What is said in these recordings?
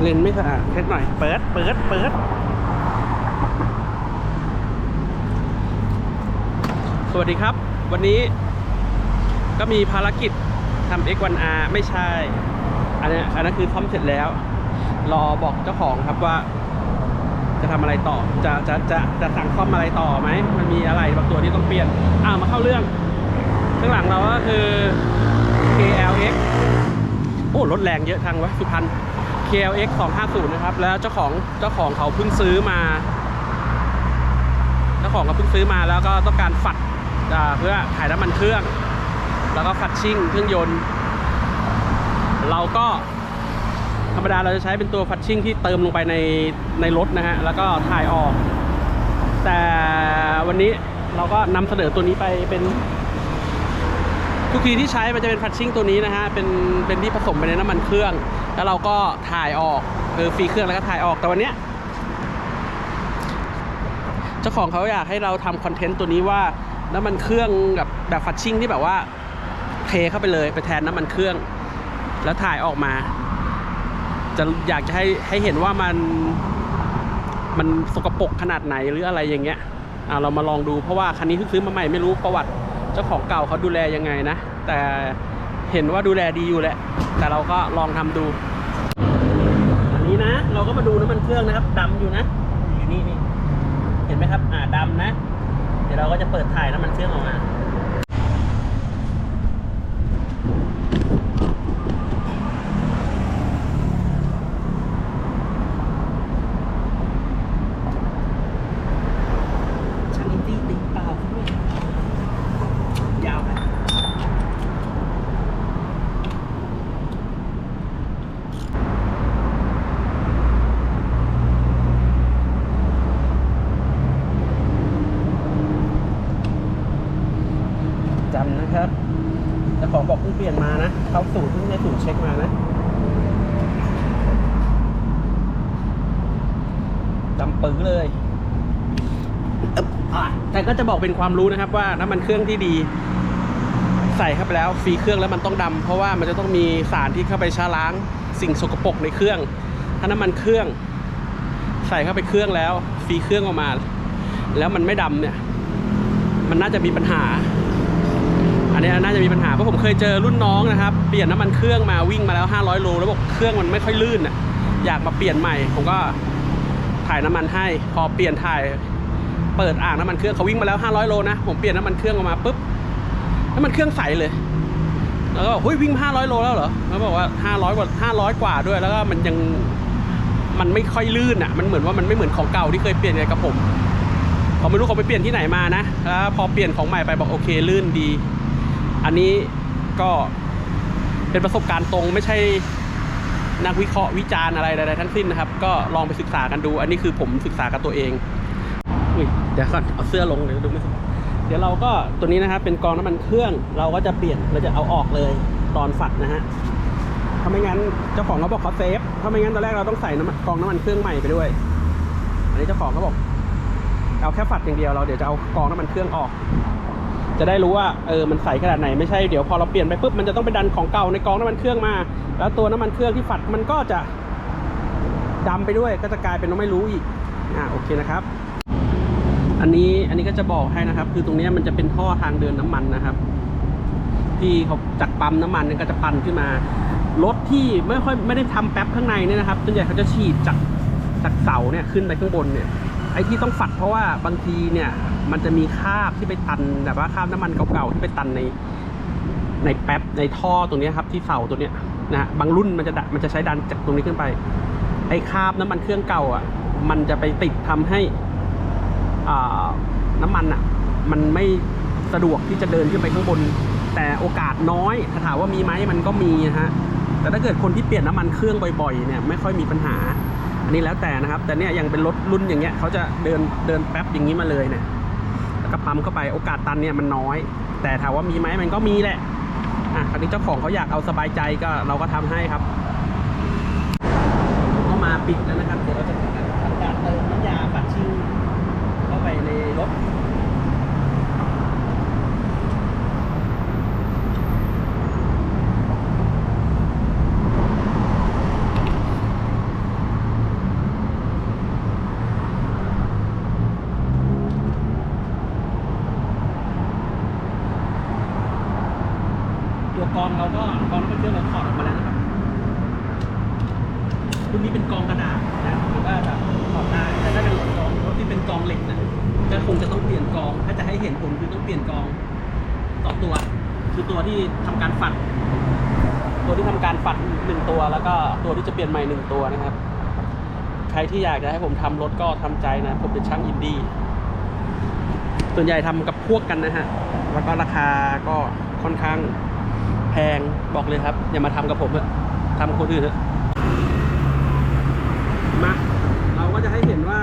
เลนไม่สะอาดเช็ดหน่อย เปิด เปิด เปิด สวัสดีครับ วันนี้ก็มีภารกิจทำ X1R ไม่ใช่ อันนี้อันนั้นคือซ่อมเสร็จแล้ว รอบอกเจ้าของครับว่า จะทำอะไรต่อ จะจะจะจะสั่งซ่อมอะไรต่อไหม มันมีอะไรบางตัวที่ต้องเปลี่ยน อ้าวมาเข้าเรื่อง ข้างหลังเราก็คือ KLX โอ้รถแรงเยอะทางวะสุพรรณ KLX 250 นะครับ แล้วเจ้าของเจ้าของเขาเพิ่งซื้อมา เจ้าของเขาเพิ่งซื้อมาแล้วก็ต้องการฝัดเพื่อถ่ายน้ำมันเครื่อง แล้วก็ฝัดชิ่งเครื่องยนต์ เราก็ธรรมดาเราจะใช้เป็นตัวฟัดชิ่งที่เติมลงไปในในรถนะฮะ แล้วก็ถ่ายออก แต่วันนี้เราก็นำเสนอตัวนี้ไปเป็น ทุกทีที่ใช้มันจะเป็นฟัดชิ่งตัวนี้นะฮะ เป็นเป็นที่ผสมไปในน้ำมันเครื่อง แล้วเราก็ถ่ายออกคือฟรีเครื่องแล้วก็ถ่ายออกแต่วันเนี้ยเจ้าของเขาอยากให้เราทำคอนเทนต์ตัวนี้ว่าน้ำมันเครื่องแบบแบบฟัดชิ่งที่แบบว่าเทเข้าไปเลยไปแทนน้ำมันเครื่อง แล้วถ่ายออกมา จะอยากจะให้ให้เห็นว่ามันมันสกปรกขนาดไหนหรืออะไรอย่างเงี้ยอ่าเรามาลองดูเพราะว่าคันนี้เพิ่งซื้อมาใหม่ไม่รู้ประวัติ เจ้าของเก่าเขาดูแลยังไงนะ แต่ เห็นว่าดูแลดีอยู่แหละ แต่เราก็ลองทำดู อันนี้นะ เราก็มาดูน้ำมันเครื่องนะครับดำอยู่นะอยู่นี่นี่เห็นไหมครับ อ่าดำนะ เดี๋ยวเราก็จะเปิดถ่ายน้ำมันเครื่องออกมา ช่างอินดี้ตีเปล่าด้วยยาวนะ จำนะครับเจ้าของบอกเพิ่งเปลี่ยนมานะ เข้าสูตรเพิ่งได้สูตรเช็คมานะจำปื้อเลยอะแต่ก็จะบอกเป็นความรู้นะครับว่าน้ำมันเครื่องที่ดี ใส่เข้าไปแล้วฟรีเครื่องแล้วมันต้องดำเพราะว่ามันจะต้องมีสารที่เข้าไปชะล้าง สิ่งสกปรกในเครื่อง ถ้าน้ำมันเครื่อง ใส่เข้าไปเครื่องแล้วฟรีเครื่องออกมา แล้วมันไม่ดำเนี่ย มันน่าจะมีปัญหา อันนี้น่าจะมีปัญหาเพราะผมเคยเจอรุ่นน้องนะครับ เปลี่ยนน้ำมันเครื่องมาวิ่งมาแล้ว 500 โลแล้วบอกเครื่องมันไม่ค่อยลื่นอะอยากมาเปลี่ยนใหม่ ผมก็ถ่ายน้ำมันให้ พอเปลี่ยนถ่ายเปิดอ่างน้ำมันเครื่องเขาวิ่งมาแล้ว 500 โลนะผมเปลี่ยนน้ำมันเครื่องออกมาปุ๊บน้ำมันเครื่องใสเลยแล้วก็บอกเฮ้ยวิ่ง 500 โลแล้วเหรอเขาบอกว่า 500 กว่า 500 กว่าด้วย แล้วก็มันยังมันไม่ค่อยลื่นอะ มันเหมือนว่ามันไม่เหมือนของเก่าที่เคยเปลี่ยนไงกับผมเขาไม่รู้เขาไปเปลี่ยนที่ไหนมานะแล้วพอเปลี่ยนของใหม่ไปบอกโอเคลื่นดี อันนี้ก็เป็นประสบการณ์ตรงไม่ใช่นักวิเคราะห์วิจารณ์อะไรใดๆทั้งสิ้นนะครับ ก็ลองไปศึกษากันดู อันนี้คือผมศึกษากับตัวเองอุ๊ยเดี๋ยวก่อนเอาเสื้อลงเดี๋ยวดูไม่สบายเดี๋ยวเราก็ตัวนี้นะครับเป็นกองน้ำมันเครื่องเราก็จะเปลี่ยนเราจะเอาออกเลยตอนฝัดนะฮะถ้าไม่งั้นเจ้าของเขาบอกเขาเซฟถ้าไม่งั้นตอนแรกเราต้องใส่น้ำมันกองน้ำมันเครื่องใหม่ไปด้วย อันนี้เจ้าของเขาบอกเอาแค่ฝัดอย่างเดียวเราเดี๋ยวจะเอากองน้ำมันเครื่องออก จะได้รู้ว่าเออมันใสขนาดไหนไม่ใช่เดี๋ยวพอเราเปลี่ยนไปปุ๊บมันจะต้องไปดันของเก่าในกองน้ำมันเครื่องมา แล้วตัวน้ำมันเครื่องที่ฝัดมันก็จะดำไปด้วยก็จะกลายเป็นว่าไม่รู้อีกอ่าโอเคนะครับ อันนี้อันนี้ก็จะบอกให้นะครับ คือตรงนี้มันจะเป็นท่อทางเดินน้ำมันนะครับ ที่เขาจากปั๊มน้ำมันเนี่ยก็จะปั่นขึ้นมารถที่ไม่ค่อยไม่ได้ทำแป๊บข้างในเนี่ยนะครับส่วนใหญ่เขาจะฉีดจากจากเสาเนี่ยขึ้นไปข้างบนเนี่ย ไอ้ที่ต้องฝัดเพราะว่าบางทีเนี่ย มันจะมีคราบที่ไปตันแบบว่าคราบน้ำมันเก่าๆที่ไปตันในในแป๊บในท่อตรงนี้ครับที่เสาตัวเนี้ยนะฮะบางรุ่นมันจะดะมันจะใช้ดันจากตรงนี้ขึ้นไป ไอ้คราบน้ำมันเครื่องเก่าอะ มันจะไปติดทำให้อ่าน้ำมันอะ มันไม่สะดวกที่จะเดินขึ้นไปข้างบน แต่โอกาสน้อยถ้าถามว่ามีไหมมันก็มีนะฮะแต่ถ้าเกิดคนที่เปลี่ยนน้ำมันเครื่องบ่อยๆเนี่ยไม่ค่อยมีปัญหา นี่แล้วแต่นะครับ แต่เนี่ยยังเป็นรถรุ่นอย่างเงี้ยเขาจะเดินเดินแป๊บอย่างนี้มาเลยเนี่ยแล้วก็ปั๊มเข้าไปโอกาสตันเนี่ยมันน้อย แต่ถามว่ามีไหมมันก็มีแหละอะคราวนี้เจ้าของเขาอยากเอาสบายใจก็เราก็ทำให้ครับ ก็มาปิดแล้วนะครับ เดี๋ยวเราจะทำการเติมน้ำยาปัดชิวเข้าไปในรถ น กองน้ำมันเครื่องเราถอดออกมาแล้วนะครับรุ่นนี้เป็นกองกระดาษนะหรือว่าจะถอดได้แต่ถ้าเป็นกองรถที่เป็นกองเหล็กนะก็คงจะต้องเปลี่ยนกอง ถ้าจะให้เห็นผลคือต้องเปลี่ยนกองต่อตัว คือตัวที่ทำการฝัด ตัวที่ทำการฝัดหนึ่งตัว แล้วก็ตัวที่จะเปลี่ยนใหม่หนึ่งตัวนะครับ ใครที่อยากจะให้ผมทำรถก็ทำใจนะ ผมเป็นช่างอินดี้ส่วนใหญ่ทำกับพวกกันนะฮะ แล้วก็ราคาก็ค่อนข้างแพงบอกเลยครับ อย่ามาทำกับผมเถอะทำคนอื่นเถอะมาเราก็จะให้เห็นว่า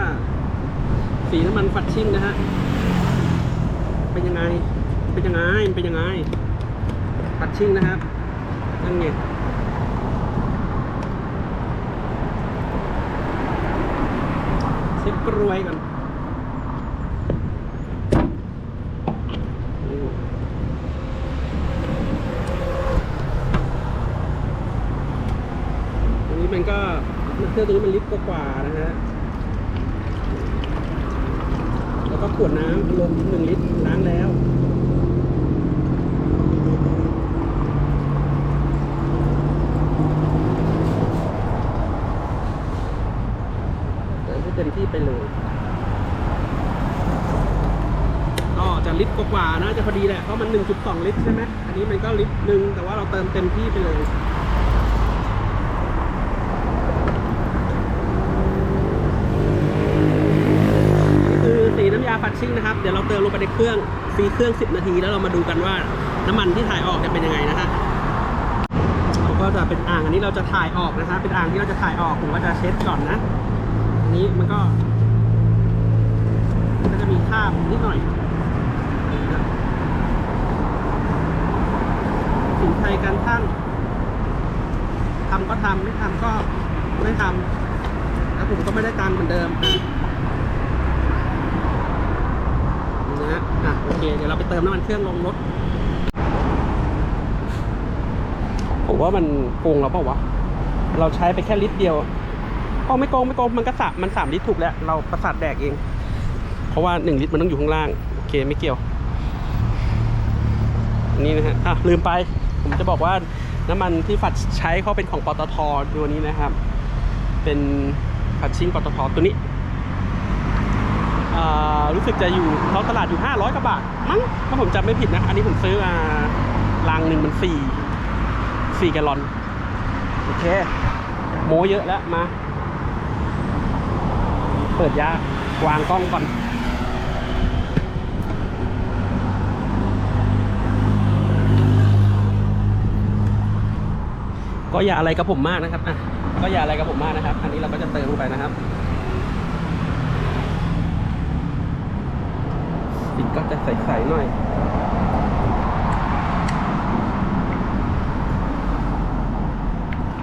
สีน้ำมันฟัดชิ่งนะฮะ เป็นยังไง เป็นยังไง เป็นยังไง ฟัดชิ่งนะครับนั่นไงเช็คกรวยก่อนอืมอันนี้มันก็เครื่องตัวนี้มันลิตรกว่านะฮะ แล้วก็ขวดน้ำลมหนึ่งลิตรล้างแล้ว เเต็มที่ไปเลย ก็จะลิตรกว่าๆนะจะพอดีแหละเพราะมัน 1.2 ลิตรใช่ไหมอันนี้มันก็ลิตรหนึ่งแต่ว่าเราเติมเต็มที่ไปเลยคือสีน้ำยาปัดชิ่งนะครับ เดี๋ยวเราเติมลงไปในเครื่องฟรีเครื่อง 10 นาที แล้วเรามาดูกันว่าน้ำมันที่ถ่ายออกจะเป็นยังไงนะฮะเราก็จะเป็นอ่างอันนี้เราจะถ่ายออกนะฮะเป็นอ่างที่เราจะถ่ายออกผมก็จะเช็ดก่อนนะ อันนี้มันก็มันก็จะมีคราบนิดหน่อยสินไทยการช่างทำก็ทำไม่ทำก็ไม่ทำแล้วผมก็ไม่ได้ตังค์เหมือนเดิมนะฮะอะโอเค เดี๋ยวเราไปเติมน้ำมันเครื่องลงรถผมว่ามันโกงเราเปล่าวะ เราใช้ไปแค่ลิตรเดียว อ๋อไม่โกงไม่โกงมันก็สามมันสามลิตรถูกแล้ว เราประสาทแดกเอง เพราะว่าหนึ่งลิตรมันต้องอยู่ข้างล่าง โอเคไม่เกี่ยว นี่นะฮะอะลืมไป ผมจะบอกว่าน้ำมันที่ฝัดใช้เขาเป็นของปตทตัวนี้นะครับ เป็นฝัดชิ่งปตทตัวนี้รู้สึกจะอยู่เขาตลาดอยู่ 500กว่าบาทมั้งถ้าผมจำไม่ผิดนะ อันนี้ผมซื้อมาลังหนึ่งมันสี่สี่แกลลอน โอเค โมเยอะแล้วมา เปิดยากวางกล้องก่อนก็อย่าอะไรกับผมมากนะครับอะก็อย่าอะไรกับผมมากนะครับ อันนี้เราก็จะเติมลงไปนะครับสีก็จะใสๆหน่อย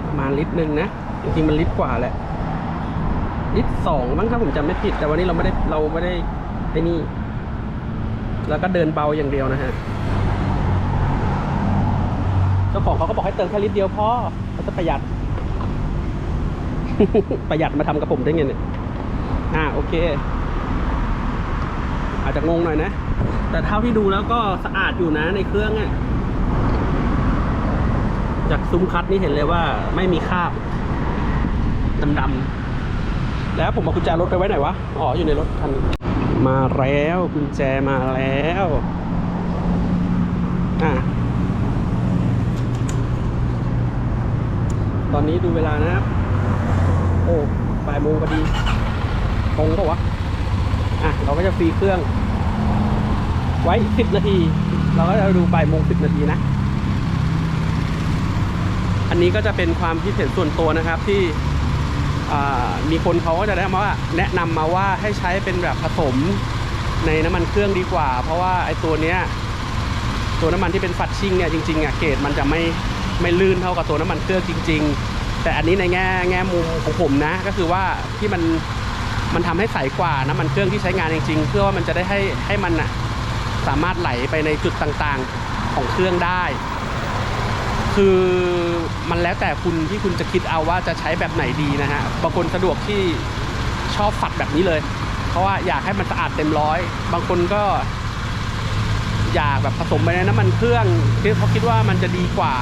ประมาณลิตรหนึ่งนะ จริงๆมันลิตรกว่าแหละ ลิตรสองมั้งถ้าผมจำไม่ผิด แต่วันนี้เราไม่ได้เราไม่ได้ไอ้นี่ แล้วก็เดินเบาอย่างเดียวนะฮะเจ้าของเขาก็บอกให้เติมแค่ลิตรเดียวพอเขาจะประหยัด ประหยัดมาทำกับผมได้ไงเนี่ยอ่าโอเค อาจจะงงหน่อยนะ แต่เท่าที่ดูแล้วก็สะอาดอยู่นะในเครื่องอะจากซุ้มคัดนี่เห็นเลยว่าไม่มีคราบดำๆ แล้วผมเอากุญแจรถไปไว้ไหนวะ อ๋อ อยู่ในรถคัน มาแล้วกุญแจมาแล้วอ่าตอนนี้ดูเวลานะครับ โอ้บ่ายโมงพอดีตรงปะวะ อะ เราก็จะฟรีเครื่อง ไว้สิบนาที เราก็จะดูบ่ายโมงสิบนาทีนะ อันนี้ก็จะเป็นความคิดเห็นส่วนตัวนะครับที่ มีคนเขาก็จะได้มาว่าแนะนำมาว่าให้ใช้เป็นแบบผสมในน้ำมันเครื่องดีกว่า เพราะว่าไอ้ตัวเนี้ยตัวน้ำมันที่เป็นฝัดชิ่งเนี่ยจริงๆอะเกรดมันจะไม่ไม่ลื่นเท่ากับตัวน้ำมันเครื่องจริง ๆ แต่อันนี้ในแง่แง่มุมของผมนะ ก็คือว่าที่มันมันทำให้ใสกว่าน้ำมันเครื่องที่ใช้งานจริง ๆ เพื่อว่ามันจะได้ให้ให้มันอะสามารถไหลไปในจุดต่างๆของเครื่องได้ คือมันแล้วแต่คุณที่คุณจะคิดเอาว่าจะใช้แบบไหนดีนะฮะบางคนสะดวกที่ชอบฝัดแบบนี้เลย เพราะว่าอยากให้มันสะอาดเต็มร้อย บางคนก็อยากแบบผสมไปในน้ำมันเครื่องที่เขาคิดว่ามันจะดีกว่า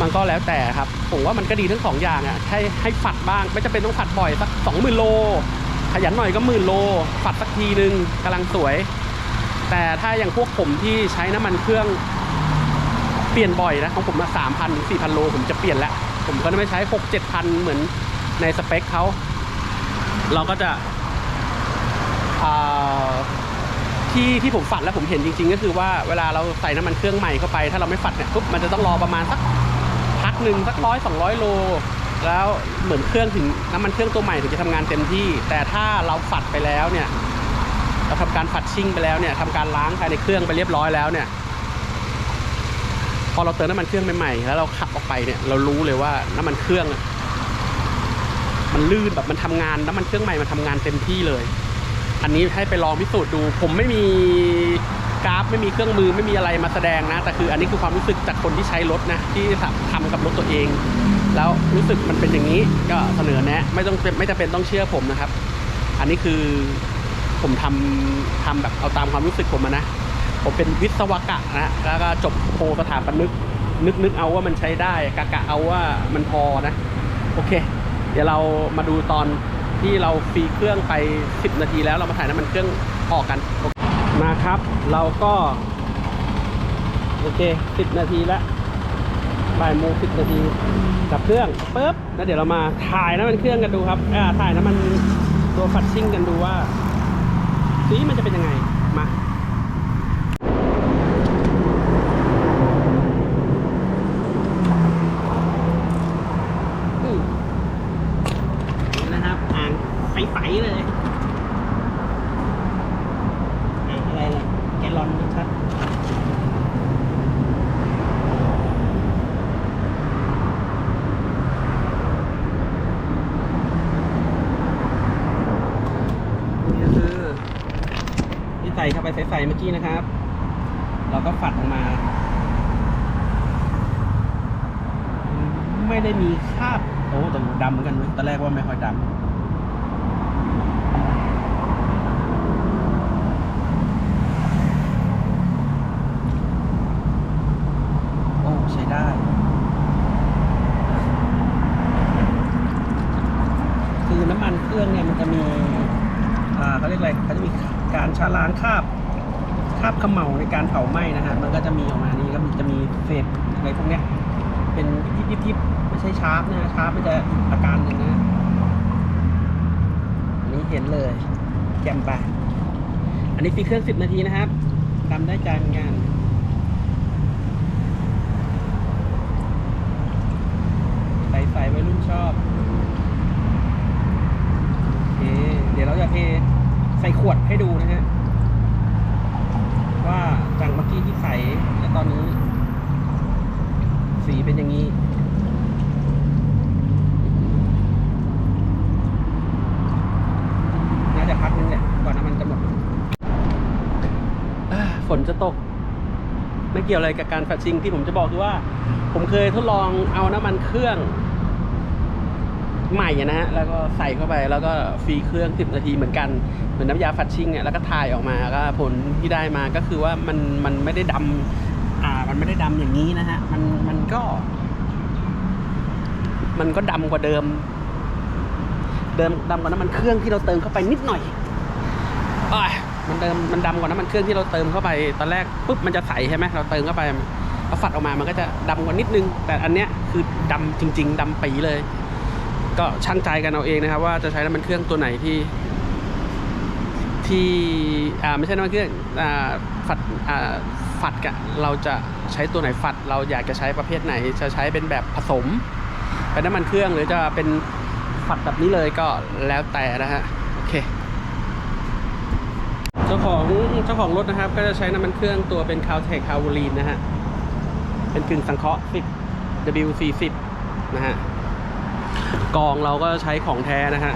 มันก็แล้วแต่ครับ ผมว่ามันก็ดีทั้งสองอย่างอะให้ให้ฝัดบ้าง ไม่จำเป็นต้องฝัดบ่อยสักสองหมื่นโล ขยันหน่อยก็หมื่นโล ฝัดสักทีนึงกำลังสวย แต่ถ้าอย่างพวกผมที่ใช้น้ำมันเครื่อง ปลี่ยนบ่อยนะของผมมาสามพันถึงสี่พันโลผมจะเปลี่ยนแล้ว ผมก็ไม่ใช้หกเจ็ดพันเหมือนในสเปคเขาเราก็จะที่ที่ผมฝัดแล้วผมเห็นจริง ๆ ก็คือว่าเวลาเราใส่น้ำมันเครื่องใหม่เข้าไป ถ้าเราไม่ฝัดเนี่ยปุ๊บมันจะต้องรอประมาณสักพักหนึ่งสักร้อยสองร้อยโล แล้วเหมือนเครื่องถึงน้ำมันเครื่องตัวใหม่ถึงจะทำงานเต็มที่ แต่ถ้าเราฝัดไปแล้วเนี่ยเราทำการฝัดชิ่งไปแล้วเนี่ยทำการล้างภายในเครื่องไปเรียบร้อยแล้วเนี่ย พอเราเติมน้ำมันเครื่องใหม่ๆแล้วเราขับออกไปเนี่ยเรารู้เลยว่าน้ำมันเครื่องมันลื่นแบบมันทำงานน้ำมันเครื่องใหม่มันทำงานเต็มที่เลย อันนี้ให้ไปลองพิสูจน์ดู ผมไม่มีกราฟไม่มีเครื่องมือไม่มีอะไรมาแสดงนะแต่คืออันนี้คือความรู้สึกจากคนที่ใช้รถนะที่ทำกับรถตัวเอง แล้วรู้สึกมันเป็นอย่างนี้ก็เสนอแนะ ไม่ต้องไม่จำเป็นต้องเชื่อผมนะครับ อันนี้คือผมทำทำแบบเอาตามความรู้สึกผมนะ ผมเป็นวิศวกะนะแล้วก็จบโทสถาปนึก นึกนึกเอาว่ามันใช้ได้กะกะเอาว่ามันพอนะ โอเค เดี๋ยวเรามาดูตอนที่เราฟรีเครื่องไป 10 นาทีแล้วเรามาถ่ายน้ำมันเครื่องออกกันมาครับ เราก็ โอเค 10 นาทีแล้วบ่ายโมงสินาทีกับเครื่องปุ๊บแล้วเดี๋ยวเรามาถ่ายน้ำมันเครื่องกันดูครับอ่าถ่ายน้ำมันตัวฟัดซิ่งกันดูว่าสีมันจะเป็นยังไงมา อืมนี่นะครับอ่างใสๆเลยอ่างอะไรล่ะแกลลอนชัดนี่ก็คือที่ ใส่เข้าไปใสๆเมื่อกี้นะครับ เราก็ฝัดออกมา ไม่ได้มีคราบโอ้แต่ดำเหมือนกันเว้ยตอนแรกว่าไม่ค่อยดำโอ้ใช้ได้คือน้ำมันเครื่องเนี่ยมันจะมี อ่าเขาเรียกอะไรเขาจะมีการชะล้างคราบ ราบเขมเหลาในการเผาไหม้นะฮะ มันก็จะมีออกมานี่ก็มีจะมีเศษอะไรพวกเนี้ย เป็นยิบยิบไม่ใช่ชาร์ปนะ ชาร์ปมันจะอาการหนึ่งนะอันนี้เห็นเลยแจ่มไปอันนี้ฟรีเครื่องสิบนาทีนะครับทำได้ใจเหมือนกันใส่ใส่วัยรุ่นชอบโอเคเดี๋ยวเราจะเทใส่ขวดให้ดูนะฮะ ว่าจากเมื่อกี้ที่ใสและตอนนี้ สีเป็นอย่างนี้ น่าจะพักนึงแหละก่อนน้ำมันจะหมดฝนจะตก ไม่เกี่ยวอะไรกับการแฟชชิ่งที่ผมจะบอกคือว่า ผมเคยทดลองเอาน้ำมันเครื่อง ใหม่นะฮะแล้วก็ใส่เข้าไปแล้วก็ฟรีเครื่อง 10 นาทีเหมือนกันเหมือนน้ำยาฟัดชิ่งเนี่ยแล้วก็ถ่ายออกมาก็ผลที่ได้มาก็คือว่ามันมันไม่ได้ดำอ่ามันไม่ได้ดำอย่างนี้นะฮะมันมันก็ มันก็ดำกว่าเดิม เดิมดำกว่าน้ำมันเครื่องที่เราเติมเข้าไปนิดหน่อยอ้ายมันเดิมมันดำกว่าน้ำมันเครื่องที่เราเติมเข้าไปตอนแรกปุ๊บมันจะใสใช่ไหมเราเติมเข้าไปพอฝัดออกมามันก็จะดำกว่านิดนึง แต่อันเนี้ยคือดำจริง ๆดำปีเลย ก็ช่างใจกันเอาเองนะครับ ว่าจะใช้น้ำมันเครื่องตัวไหนที่ที่อ่าไม่ใช่น้ำมันเครื่องอ่าฝัดอ่าฝัดกะเราจะใช้ตัวไหนฝัด เราอยากจะใช้ประเภทไหน จะใช้เป็นแบบผสม เป็นน้ำมันเครื่องหรือจะเป็นฝัดแบบนี้เลยก็แล้วแต่นะฮะโอเคเจ้าของเจ้าของรถนะครับ ก็จะใช้น้ำมันเครื่องตัวเป็น Caltech c a v o l i n นะฮะเป็นกึ่งสังเคราะห์10 W40 นะฮะ กองเราก็ใช้ของแท้นะฮะ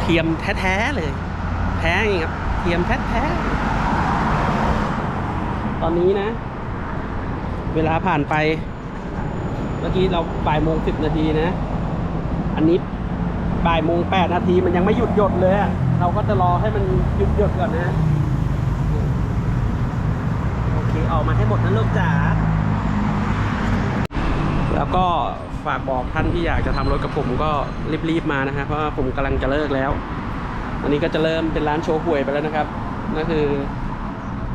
เทียมแท้ๆเลย แท้จริงครับเทียมแท้ๆตอนนี้นะ เวลาผ่านไป เมื่อกี้เราบ่ายโมงสิบนาทีนะ อันนี้บ่ายโมงแปดนาทีมันยังไม่หยุดหยดเลยเราก็จะรอให้มันหยุดหยดก่อนนะ โอเค ออกมาให้หมดนะลูกจ๋า แล้วก็ฝากบอกท่านที่อยากจะทำรถกับผมก็รีบๆมานะฮะเพราะว่าผมกำลังจะเลิกแล้ว อันนี้ก็จะเริ่มเป็นร้านโชว์หวยไปแล้วนะครับนั่นคือ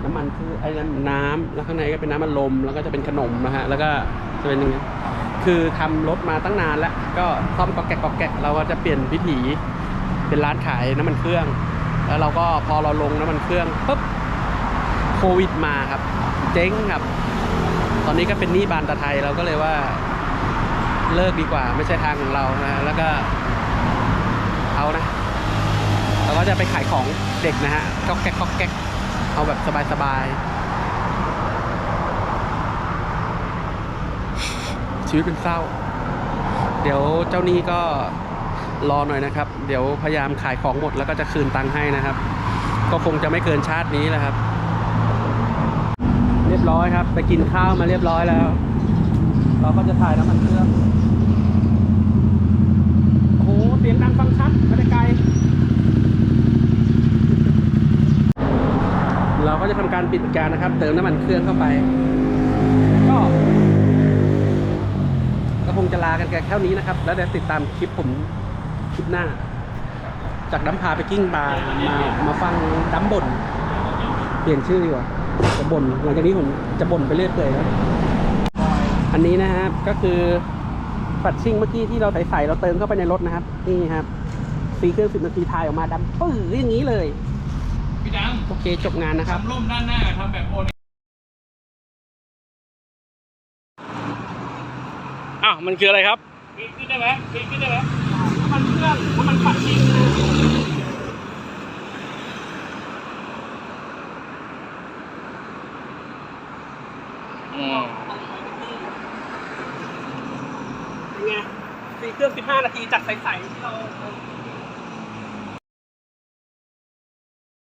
น้ำมันคือไอ้น้ำน้ำแล้วข้างในก็เป็นน้ำมันลมแล้วก็จะเป็นขนมนะฮะแล้วก็จะเป็นอย่างนี้คือทำรถมาตั้งนานแล้ว ก็ซ่อมก็แกะก็แกะเราก็จะเปลี่ยนพิถีเป็นร้านขายน้ำมันเครื่อง แล้วเราก็พอเราลงน้ำมันเครื่องปุ๊บโควิดมาครับ เจ๊งครับ ตอนนี้ก็เป็นหนี้บานตะไทยเราก็เลยว่า เลิกดีกว่า ไม่ใช่ทางของเรานะแล้วก็เอานะเราก็จะไปขายของเด็กนะฮะก็แก๊กก็แก๊กเอาแบบสบายๆชีวิตเป็นเศร้า เดี๋ยวเจ้านี้ก็รอหน่อยนะครับ เดี๋ยวพยายามขายของหมดแล้วก็จะคืนตังค์ให้นะครับ ก็คงจะไม่เกินชาตินี้แหละครับ เรียบร้อยครับ ไปกินข้าวมาเรียบร้อยแล้ว เราก็จะถ่ายน้ำมันเครื่อง โอ้โห เสียงดังฟังชัดมาแต่ไกล เราก็จะทำการ ปิดการนะครับ เติมน้ำมันเครื่องเข้าไป ก็ก็คงจะลากันแค่เท่านี้นะครับ แล้วเดี๋ยวติดตามคลิปผมคลิปหน้า จากดัมพาไปกิ้งบาร์มามาฟังดัมบ่นเปลี่ยนชื่อดีกว่าจะบ่นหลังจากนี้ผมจะบ่นไปเรื่อยเปื่อยแล้วอันนี้นะครับก็คือปัดชิ่งเมื่อกี้ที่เราใส่ๆเราเติมเข้าไปในรถนะครับ นี่ครับซีเครื่องสิบนาทีทายออกมาดำปื้ออย่างนี้เลย ดังโอเคจบงานนะครับ ทำร่มด้านหน้าทำแบบโอนอ้าวมันคืออะไรครับปีนขึ้นได้ไหมปีนขึ้นได้ไหมน้ำมันเครื่องน้ำมันปัดชิ่งเป็นไงซีเครื่อง 15 นาทีจากใสๆที่เรา